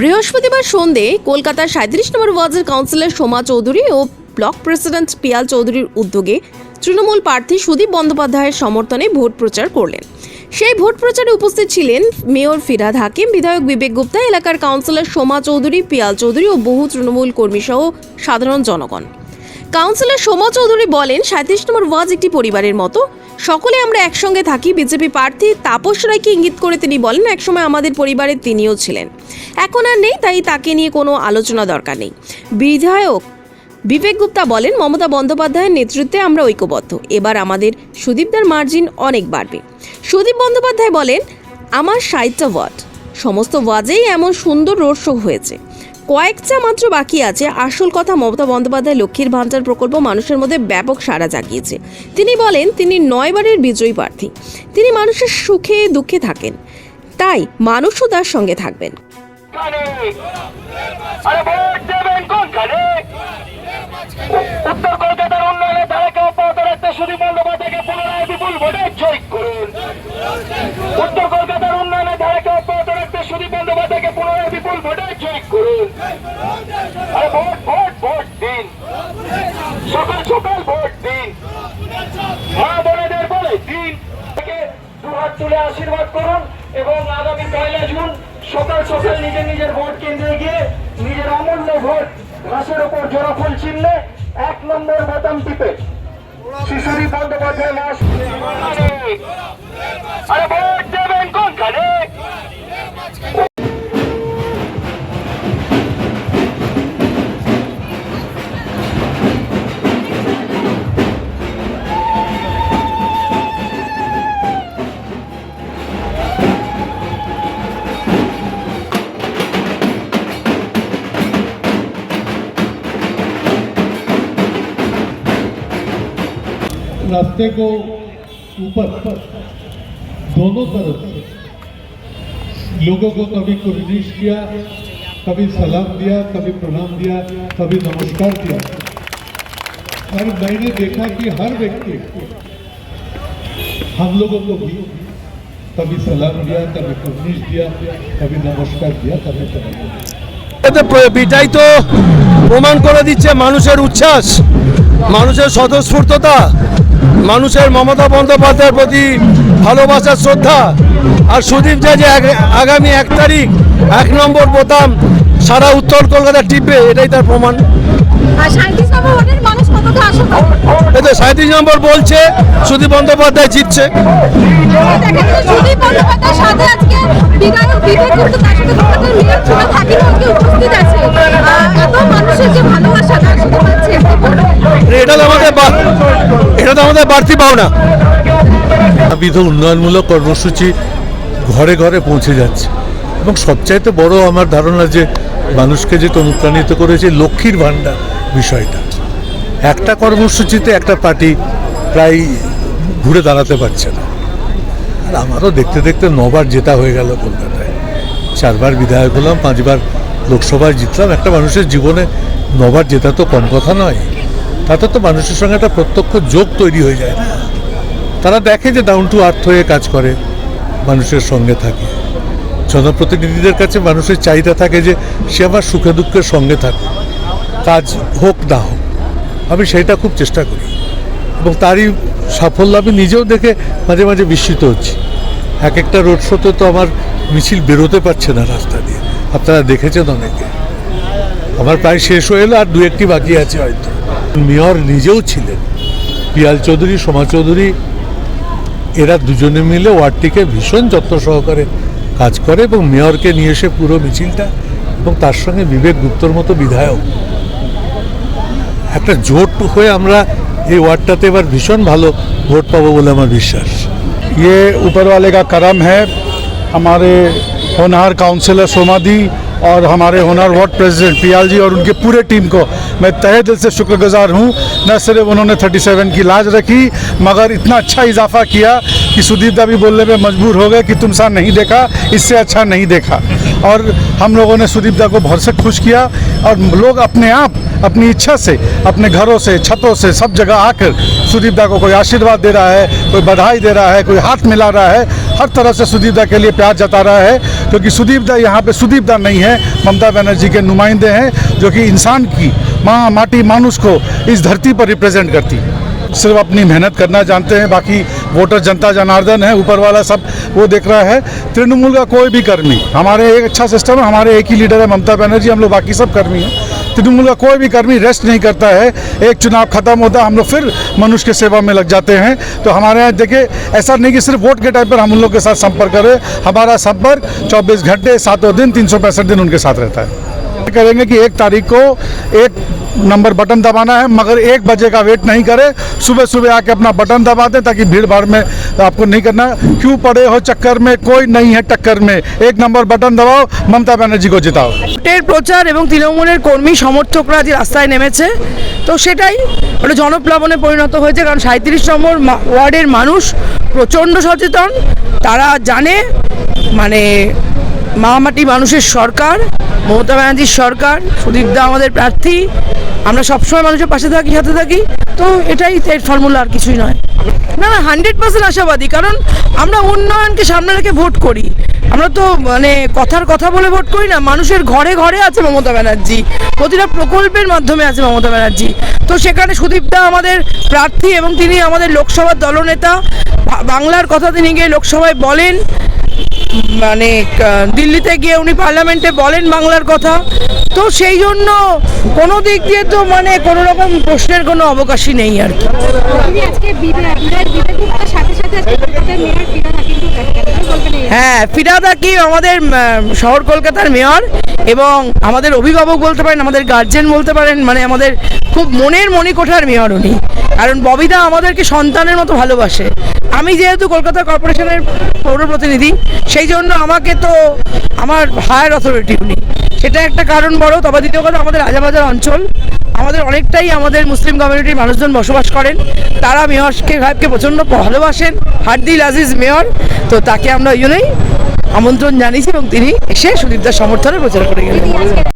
বৃহস্পতিবার সন্ধে কলকাতার সাঁত্রিশ নম্বর ওয়ার্ডের কাউন্সিলর সোমা চৌধুরী ও ব্লক প্রেসিডেন্ট পিয়াল চৌধুরীর উদ্যোগে তৃণমূল প্রার্থী সুদীপ বন্দ্যোপাধ্যায়ের সমর্থনে ভোট প্রচার করলেন। সেই ভোট প্রচারে উপস্থিত ছিলেন মেয়র ফিরাদ হাকিম, বিধায়ক বিবেক গুপ্তা, এলাকার কাউন্সিলর সোমা চৌধুরী, পিয়াল চৌধুরী ও বহু তৃণমূল কর্মী সহ সাধারণ জনগণ। কাউন্সিলর সোমা চৌধুরী বলেন, সাঁত্রিশ নম্বর ওয়াজ একটি পরিবারের মতো। সকলে আমরা একসঙ্গে থাকি, বিজেপি প্রার্থী তাপস রায়কে ইঙ্গিত করে তিনি বলেন, একসময় আমাদের পরিবারের তিনিও ছিলেন। এখন আর নেই, তাই তাকে নিয়ে কোনো আলোচনা দরকার নেই। বিধায়ক বিবেক গুপ্তা বলেন, মমতা বন্দ্যোপাধ্যায়ের নেতৃত্বে আমরা ঐক্যবদ্ধ। এবার আমাদের সুদীপদার মার্জিন অনেক বাড়বে। সুদীপ বন্দ্যোপাধ্যায় বলেন, আমার সাহিত্য ওয়ার্ড। সমস্ত ওয়াজেই এমন সুন্দর রোড শো হয়েছে। কয়েকটা মাত্র বাকি আছে। আসল কথা মমতা বন্দ্যোপাধ্যায় লক্ষ্মীর ভাণ্ডার প্রকল্প মানুষের মধ্যে ব্যাপক সাড়া জাগিয়েছে। তিনি বলেন, তিনি নয়বারের বিজয়ী প্রার্থী। তিনি মানুষের সুখে দুঃখে থাকেন। তাই মানুষও তার সঙ্গে থাকবেন। উত্তর কলকাতার রাখতে সুদীপ বন্দ্যোপাধ্যায়কে পুনরায় বিপুল ভোটে জয় করুন উত্তর কলকাতার উন্নয়নে ধারাকে অব্যাহত রাখতে সুদীপ বন্দ্যোপাধ্যায়কে পুনরায় বিপুল ভোটে জয় করুন আরে ভোট ভোট ভোট দিন সকাল সকাল ভোট দিন মা বোনেদের বলে দিন থেকে দু হাত তুলে আশীর্বাদ করুন এবং আগামী পয়লা জুন সকাল সকাল নিজের নিজের ভোট কেন্দ্রে গিয়ে নিজের অমূল্য ভোট ঘাসের উপর জোড়াফুল চিনলে এক নম্বর বাতাম টিপে। শিশুরি বন্দ্যোপাধ্যায় আরে ভোট দেবেন কোনখানে? रास्ते को ऊपर दोनों तरफ से लोगों को कभी कुर्निश किया कभी सलाम दिया कभी प्रणाम दिया कभी नमस्कार दिया और मैंने देखा कि हर व्यक्ति हम लोगों को भी कभी सलाम दिया कभी कुर्निश दिया कभी नमस्कार दिया कभी प्रणाम दिया এতে প্র- বিটাই তো প্রমাণ করে দিচ্ছে মানুষের উচ্ছ্বাস মানুষের স্বতঃস্ফূর্ততা মানুষের মমতা বন্দ্যোপাধ্যায়ের প্রতি ভালোবাসার শ্রদ্ধা আর সুদীপ যা যে আগ- আগামী এক তারিখ এক নম্বর বোতাম সারা উত্তর কলকাতা টিপবে এটাই তার প্রমাণ। এতে সাঁত্রিশ নম্বর বলছে সুদীপ বন্দ্যোপাধ্যায় জিতছে। বিধায়ক বিবেক তার সাথে উপস্থিত আছে। এত মানুষের যে ভালোবাসা এটা তো এটা তো আমাদের বাড়তি পাওনা। নানাবিধ উন্নয়নমূলক কর্মসূচি ঘরে ঘরে পৌঁছে যাচ্ছে। এবং সবচাইতে বড় আমার ধারণা যে মানুষকে যেটা অনুপ্রাণিত করেছে লক্ষ্মীর ভাণ্ডার বিষয়টা। একটা কর্মসূচিতে একটা পার্টি প্রায় ঘুরে দাঁড়াতে পারছে না। আর আমারও দেখতে দেখতে নবার জেতা হয়ে গেল কলকাতায়। চারবার বিধায়ক হলাম, পাঁচবার লোকসভায় জিতলাম। একটা মানুষের জীবনে নবার জেতা তো কম কথা নয়। তাতে তো মানুষের সঙ্গে একটা প্রত্যক্ষ যোগ তৈরি হয়ে যায়। না তারা দেখে যে ডাউন টু আর্থ হয়ে কাজ করে, মানুষের সঙ্গে থাকে। জনপ্রতিনিধিদের কাছে মানুষের চাহিদা থাকে যে সে আমার সুখে দুঃখের সঙ্গে থাকে কাজ হোক না হোক। আমি সেটা খুব চেষ্টা করি। এবং তারই সাফল্য আমি নিজেও দেখে মাঝে মাঝে বিস্মিত হচ্ছি। এক একটা রোড শোতে তো আমার মিছিল বেরোতে পারছে না রাস্তা দিয়ে। আপনারা দেখেছেন অনেকে। আমার প্রায় শেষ হয়ে এলো আর দু একটি বাকি আছে হয়তো। মেয়র নিজেও ছিলেন পিয়াল চৌধুরী সোমা চৌধুরী এরা দুজনে মিলে ওয়ার্ডটিকে ভীষণ যত্ন সহকারে কাজ করে এবং মেয়রকে নিয়ে এসে পুরো মিছিলটা এবং তার সঙ্গে বিবেক গুপ্তর মতো বিধায়ক একটা জোট হয়ে আমরা এই ওয়ার্ডটাতে এবার ভীষণ ভালো ভোট পাবো বলে আমার বিশ্বাস ये ऊपर वाले का करम है हमारे होनहार काउंसिलर सोमादी और हमारे honour ward president Piyal ji और उनके पूरे टीम को मैं तहे दिल से शुक्रगुजार हूँ। न सिर्फ़ उन्होंने 37 की लाज रखी, मगर इतना अच्छा इजाफा किया कि सुदीप दा भी बोलने में मजबूर हो गए कि तुम सा नहीं देखा, इससे अच्छा नहीं देखा। और हम लोगों ने सुदीप दा को भर से खुश किया और लोग अपने आप, अपनी इच्छा से, अपने घरों से, छतों से, सब जगह आकर सुदीप दा को कोई आशीर्वाद दे रहा है, कोई बधाई दे रहा है, कोई हाथ मिला रहा है, हर तरह से सुदीप दा के लिए प्यार जता रहा है, क्योंकि सुदीप दा यहाँ पे सुदीप दा नहीं है, ममता बनर्जी के नुमाइंदे हैं, जो कि इंसान की माँ, माटी मानुष को इस धरती पर रिप्रेजेंट करती है। सिर्फ़ अपनी मेहनत करना जानते हैं, बाकी वोटर जनता जनार्दन है, ऊपर वाला सब वो देख रहा है। तृणमूल का कोई भी कर्मी, हमारे एक अच्छा सिस्टम है, हमारे एक ही लीडर है, ममता बनर्जी, हम लोग बाकी सब कर्मी हैं। तृणमूल का कोई भी कर्मी रेस्ट नहीं करता है। एक चुनाव खत्म होता, हम लोग फिर मनुष्य की सेवा में लग जाते हैं। तो हमारे यहाँ देखिए, ऐसा नहीं कि सिर्फ़ वोट के टाइम पर हम उन लोग के साथ संपर्क करें। हमारा संपर्क 24 घंटे, सातों दिन, तीन सौ पैंसठ दिन उनके साथ रहता है। करेंगे कि एक तारीख को एक नंबर बटन दबाना है मगर एक बजे का वेट नहीं करें सुबह सुबह आके अपना बटन दबा दें ताकि भीड़ भाड़ में आपको नहीं करना क्यों पड़े हो चक्कर में कोई नहीं है टक्कर में एक नंबर बटन दबाओ ममता बनर्जी को जिताओ ভোটের প্রচার এবং তৃণমূলের কর্মী সমর্থকরা যে রাস্তায় নেমেছে তো সেটাই একটা জনপ্লাবনে পরিণত হয়েছে কারণ সাঁত্রিশ নম্বর মা- ওয়ার্ডের মানুষ প্রচণ্ড সচেতন তারা জানে মানে মামাটি মানুষের সরকার মমতা ব্যানার্জির সরকার সুদীপদা আমাদের প্রার্থী। আমরা সবসময় মানুষের পাশে থাকি, সাথে থাকি। তো এটাই এর ফর্মুলা আর কিছুই নয়। না না হান্ড্রেড পার্সেন্ট আশাবাদী, কারণ আমরা উন্নয়নকে সামনে রেখে ভোট করি। আমরা তো মানে কথার কথা বলে ভোট করি না, মানুষের ঘরে ঘরে আছে মমতা ব্যানার্জি। প্রতিটা প্রকল্পের মাধ্যমে আছে মমতা ব্যানার্জি। তো সেখানে সুদীপদা আমাদের প্রার্থী এবং তিনি আমাদের লোকসভার দলনেতা। বাংলার কথা তিনি গিয়ে লোকসভায় বলেন। মানে দিল্লিতে গিয়ে উনি পার্লামেন্টে বলেন বাংলার কথা। তো সেই জন্য কোনো দিক দিয়ে তো মানে কোনো রকম প্রশ্নের কোনো অবকাশই নেই আর কি। হ্যাঁ ফিরাদ হাকিম আমাদের শহর কলকাতার মেয়র এবং আমাদের অভিভাবক বলতে পারেন আমাদের গার্জেন বলতে পারেন মানে আমাদের খুব মনের মণিকোঠার মেয়র উনি। কারণ ববিদা আমাদেরকে সন্তানের মতো ভালোবাসে। আমি যেহেতু কলকাতা কর্পোরেশনের পৌর প্রতিনিধি, সেই জন্য আমাকে তো আমার হায়ার অথরিটি উনি। সেটা একটা কারণ বড়, তবে দ্বিতীয় কথা আমাদের রাজাবাজার অঞ্চল, আমাদের অনেকটাই আমাদের মুসলিম কমিউনিটির মানুষজন বসবাস করেন। তারা মেয়রকে সাহেবকে প্রচণ্ড ভালোবাসেন, হার্দিল আজিজ মেয়র। তো তাকে আমরা ওই জন্যই আমন্ত্রণ জানিয়েছি এবং তিনি এসে সুদীপদার সমর্থনে প্রচার করে গেলেন।